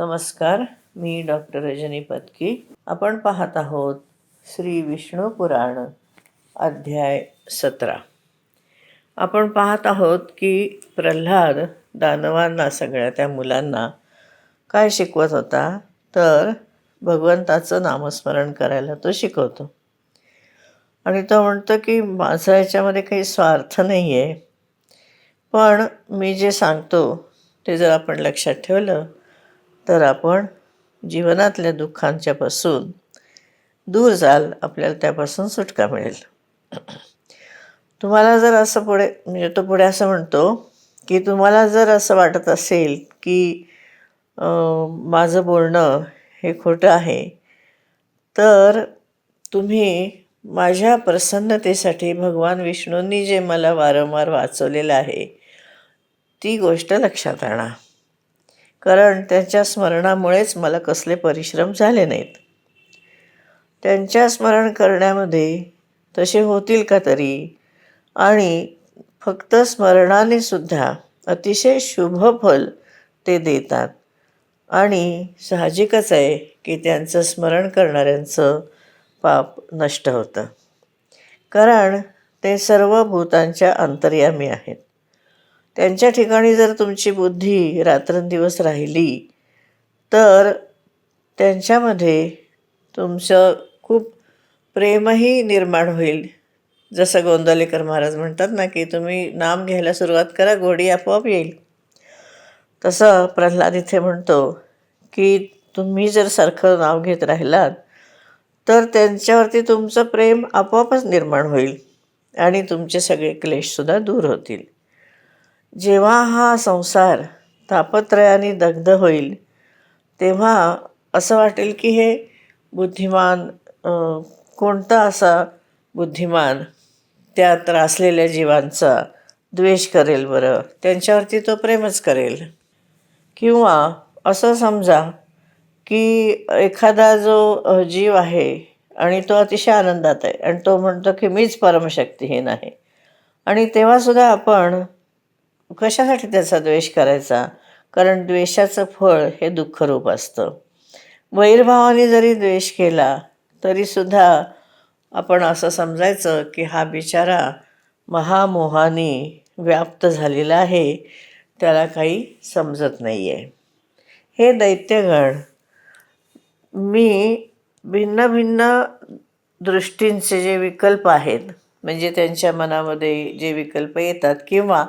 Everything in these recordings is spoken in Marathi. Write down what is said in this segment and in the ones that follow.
नमस्कार मी डॉक्टर रजनी पत्की आपण पाहत आहोत श्री विष्णू पुराण अध्याय सतरा. आपण पाहत आहोत की प्रल्हाद दानवांना सगळ्या त्या मुलांना काय शिकवत होता? तर भगवंताचं नामस्मरण करायला तो शिकवतो. आणि तो म्हणतो की माझा याच्यामध्ये काही स्वार्थ नाही आहे पण मी जे सांगतो ते जर आपण लक्षात ठेवलं तर आपण जीवनातल्या दुःखांच्यापासून दूर जाल आपल्याला त्यापासून सुटका मिळेल. तुम्हाला जर असं पुढे म्हणजे तो पुढे असं म्हणतो की तुम्हाला जर असं वाटत असेल की माझं बोलणं हे खोटं आहे तर तुम्ही माझ्या प्रसन्नतेसाठी भगवान विष्णूंनी जे मला वारंवार वाचवलेलं आहे ती गोष्ट लक्षात आणा. कारण त्यांच्या स्मरणामुळेच मला कसले परिश्रम झाले नाहीत. त्यांच्या स्मरण करण्यामध्ये तसे होतील का तरी? आणि फक्त स्मरणाने सुद्धा अतिशय शुभ फल ते देतात. आणि साहजिकच आहे की त्यांचं स्मरण करणाऱ्यांचं पाप नष्ट होतं. कारण ते सर्व भूतांच्या अंतर्यामी आहेत. त्यांच्या ठिकाणी जर तुमची बुद्धी रात्रंदिवस राहिली तर त्यांच्यामध्ये तुमचं खूप प्रेमही निर्माण होईल. जसं गोंदवलेकर महाराज म्हणतात ना की तुम्ही नाम घ्यायला सुरुवात करा गोडी आपोआप येईल. तसं प्रल्हाद इथे म्हणतो की तुम्ही जर सारखं नाव घेत राहिलात तर त्यांच्यावरती तुमचं प्रेम आपोआपच निर्माण होईल आणि तुमचे सगळे क्लेशसुद्धा दूर होतील. जेव्हा हा संसार तापत्रयाने दग्ध होईल तेव्हा असं वाटेल की हे बुद्धिमान कोणता असा बुद्धिमान त्या त्रासलेल्या जीवांचा द्वेष करेल बरं त्यांच्यावरती तो प्रेमच करेल. किंवा असं समजा की एखादा जो जीव आहे आणि तो अतिशय आनंदात आहे आणि तो म्हणतो की मीच परमशक्तीहीन आहे आणि तेव्हासुद्धा आपण कशासाठी त्याचा द्वेष करायचा? कारण द्वेषाचं फळ हे दुःखरूप असतं. वैरभावाने जरी द्वेष केला तरीसुद्धा आपण असं समजायचं की हा बिचारा महामोहाने व्याप्त झालेला आहे त्याला काही समजत नाही आहे हे दैत्यगण मी भिन्न भिन्न दृष्टींचे जे विकल्प आहेत म्हणजे त्यांच्या मनामध्ये जे विकल्प येतात किंवा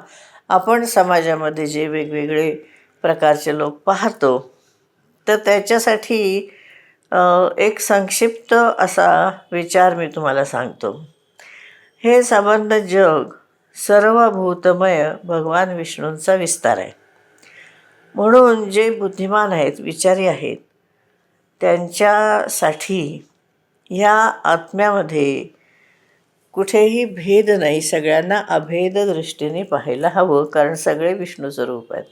आपण समाजामध्ये जे वेगवेगळे प्रकारचे लोक पाहतो तर त्याच्यासाठी एक संक्षिप्त असा विचार मी तुम्हाला सांगतो. हे संबंध जग सर्व भूतमय भगवान विष्णूंचा विस्तार आहे. म्हणून जे बुद्धिमान आहेत विचारी आहेत त्यांच्यासाठी ह्या आत्म्यामध्ये कुठेही भेद नाही सगळ्यांना अभेद दृष्टीने पाहायला हवं कारण सगळे विष्णू स्वरूप आहेत.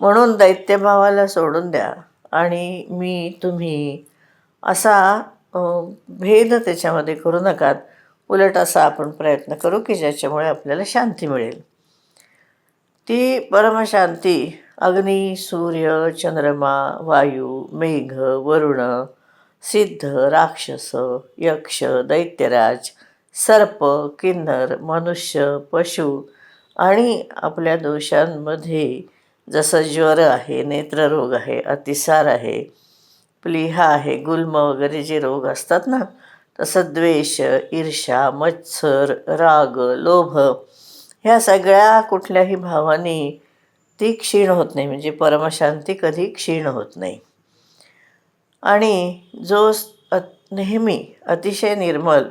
म्हणून दैत्यभावाला सोडून द्या. आणि मी तुम्ही असा भेद त्याच्यामध्ये करू नकात. उलट असा आपण प्रयत्न करू की ज्याच्यामुळे आपल्याला शांती मिळेल. ती परमशांती अग्नी सूर्य चंद्रमा वायू मेघ वरुण सिद्ध राक्षस यक्ष दैत्यराज सर्प किन्नर मनुष्य पशु आणि आपल्या दोषांमध्ये जसं ज्वर आहे नेत्ररोग आहे अतिसार आहे प्लिहा आहे गुल्म वगैरे जे रोग असतात ना तसं द्वेष ईर्षा मत्सर राग लोभ ह्या सगळ्या कुठल्याही भावानी ती क्षीण होत नाही म्हणजे परमशांती कधी क्षीण होत नाही. आणि जो अ- नेहमी अतिशय निर्मल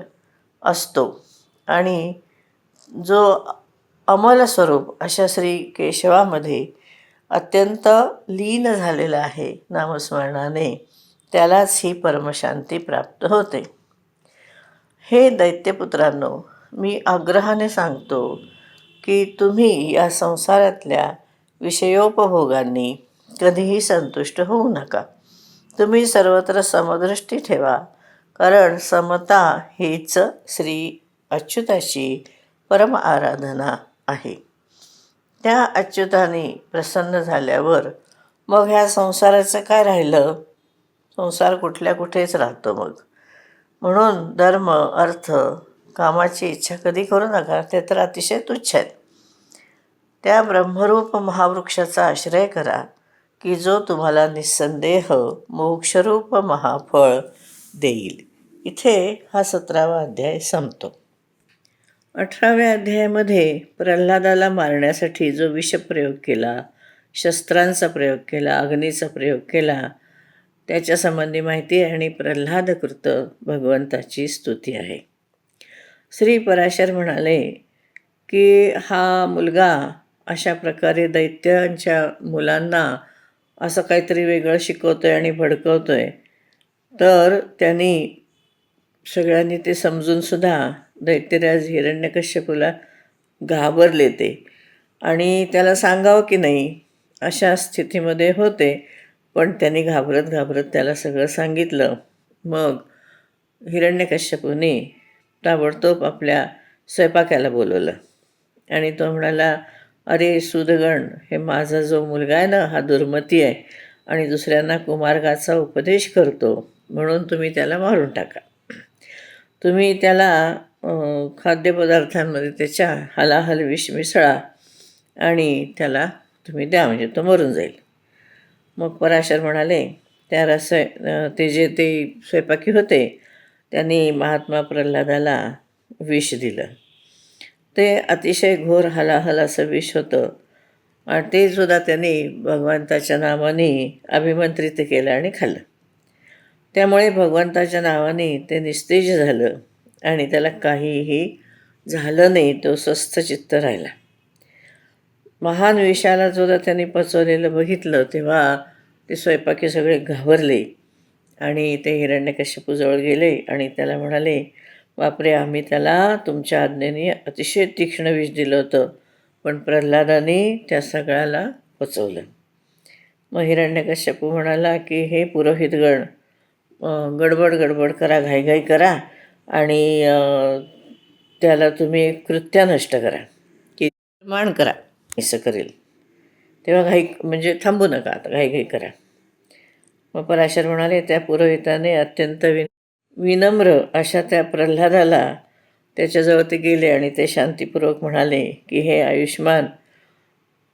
असतो. आणि जो अमल स्वरूप अशा श्री केशवामध्ये अत्यंत लीन झालेला आहे नामस्मरणाने त्यालाच ही परमशांती प्राप्त होते. हे दैत्यपुत्रांनो मी आग्रहाने सांगतो की तुम्ही या संसारातल्या विषयोपभोगांनी कधीही संतुष्ट होऊ नका. तुम्ही सर्वत्र समदृष्टी ठेवा. कारण समता हीच श्री अच्युताची परम आराधना आहे. त्या अच्युताने प्रसन्न झाल्यावर मग ह्या संसाराचं काय राहिलं? संसार कुठल्या कुठेच राहतो मग. म्हणून धर्म अर्थ कामाची इच्छा कधी करू नका ते तर अतिशय तुच्छ आहेत. त्या ब्रह्मरूप महावृक्षाचा आश्रय करा की जो तुम्हाला निस्संदेह मोक्षरूप महाफळ देईल. इथे हा सतरावा अध्याय संपतो. अठराव्या अध्यायामध्ये प्रल्हादाला मारण्यासाठी जो विषप्रयोग केला शस्त्रांचा प्रयोग केला अग्नीचा प्रयोग केला त्याच्या संबंधी माहिती आहे आणि प्रल्हादकृत भगवंताची स्तुती आहे. श्री पराशर म्हणाले की हा मुलगा अशा प्रकारे दैत्यांच्या मुलांना असं काहीतरी वेगळं शिकवतो आहे आणि भडकवतो आहे तर त्यांनी सगळ्यांनी ते समजूनसुद्धा दैत्यराज हिरण्यकश्यपूला घाबरले ते. आणि त्याला सांगावं की नाही अशा स्थितीमध्ये होते. पण त्यांनी घाबरत घाबरत त्याला सगळं सांगितलं. मग हिरण्यकश्यपूने ताबडतोब आपल्या स्वयंपाक्याला बोलवलं. आणि तो म्हणाला अरे सुदगण हे माझा जो मुलगा आहे ना हा दुर्मती आहे आणि दुसऱ्यांना कुमार्गाचा उपदेश करतो. म्हणून तुम्ही त्याला मारून टाका. तुम्ही त्याला खाद्यपदार्थांमध्ये त्याच्या हलाहल विष मिसळा आणि त्याला तुम्ही द्या म्हणजे तो मरून जाईल. मग पराशर म्हणाले त्या रस ते जे ते स्वयंपाकी होते त्यांनी महात्मा प्रल्हादाला विष दिलं. ते अतिशय घोर हलाहल असं विष होतं आणि ते सुद्धा त्यांनी भगवंताच्या नावाने अभिमंत्रित केलं आणि खाल्लं. त्यामुळे भगवंताच्या नावाने ते निस्तेज झालं आणि त्याला काहीही झालं नाही तो स्वस्थ चित्त राहिला. महान विषाला सुद्धा त्यांनी पचवलेलं बघितलं तेव्हा ते स्वयंपाकी सगळे घाबरले आणि ते हिरण्यकश्यपूजवळ गेले आणि त्याला म्हणाले बापरे आम्ही त्याला तुमच्या आज्ञेने अतिशय तीक्ष्ण विष दिलं होतं पण प्रल्हादाने त्या सगळ्याला पचवलं. मग हिरण्यकश्यपू म्हणाला की हे पुरोहितगण गडबड गडबड करा घाईघाई करा आणि त्याला तुम्ही कृत्या नष्ट करा. की मान करा. असं करेल. तेव्हा घाई म्हणजे थांबू नका आता घाईघाई करा. मग पराशर म्हणाले त्या पुरोहिताने अत्यंत वि विनम्र अशा त्या प्रल्हादाला त्याच्याजवळ ते गेले आणि ते शांतीपूर्वक म्हणाले की हे आयुष्मान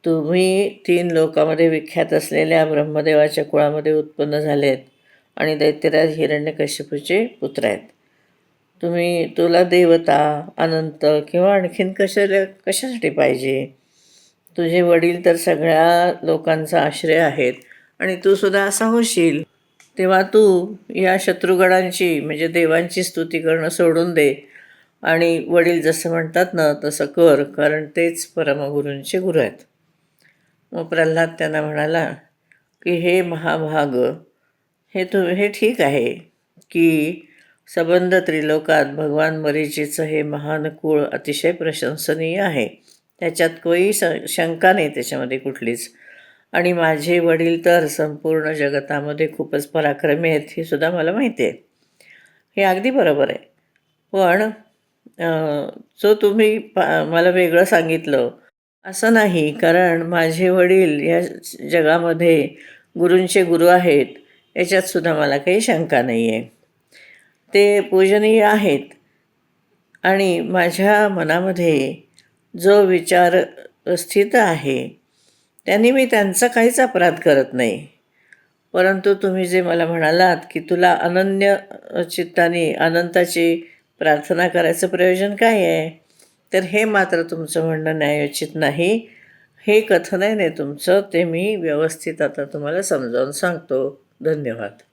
तुम्ही तीन लोकामध्ये विख्यात असलेल्या ब्रह्मदेवाच्या कुळामध्ये उत्पन्न झालेत. आणि दैत्यराज हिरण्यकश्यपूचे पुत्र आहेत. तुम्ही तुला देवता अनंत किंवा आणखीन कशाला कशासाठी पाहिजे? तुझे वडील तर सगळ्या लोकांचा आश्रय आहेत आणि तू सुद्धा असा होशील. तेव्हा तू या शत्रुगणांची म्हणजे देवांची स्तुती करणं सोडून दे. आणि वडील जसं म्हणतात ना तसं कर कारण तेच परमगुरूंचे गुरु आहेत. मग प्रल्हाद त्यांना म्हणाला की हे महाभाग हे तु हे ठीक आहे की सबंध त्रिलोकात भगवान मरीचीचं हे महान कुळ अतिशय प्रशंसनीय आहे. त्याच्यात कोई स शंका नाही त्याच्यामध्ये कुठलीच. आणि माझे वडील तर संपूर्ण जगतामध्ये खूपच पराक्रमी आहेत हे सुद्धा मला माहिती आहे. हे अगदी बरोबर आहे. पण जो तुम्ही पा मला वेगळं सांगितलं असं नाही कारण माझे वडील या जगामध्ये गुरूंचे गुरु आहेत. याच्यातसुद्धा मला काही शंका नाही आहे ते पूजनीय आहेत. आणि माझ्या मनामध्ये जो विचार स्थित आहे त्यांनी मी त्यांचा काहीच अपराध करत नाही. परंतु तुम्ही जे मला म्हणालात की तुला अनन्य चित्ताने अनंताची प्रार्थना करायचं प्रयोजन काय आहे? तर हे मात्र तुमचं म्हणणं न्यायोचित नाही. हे कथन आहे नाही तुमचं ते मी व्यवस्थित आता तुम्हाला समजावून सांगतो. धन्यवाद.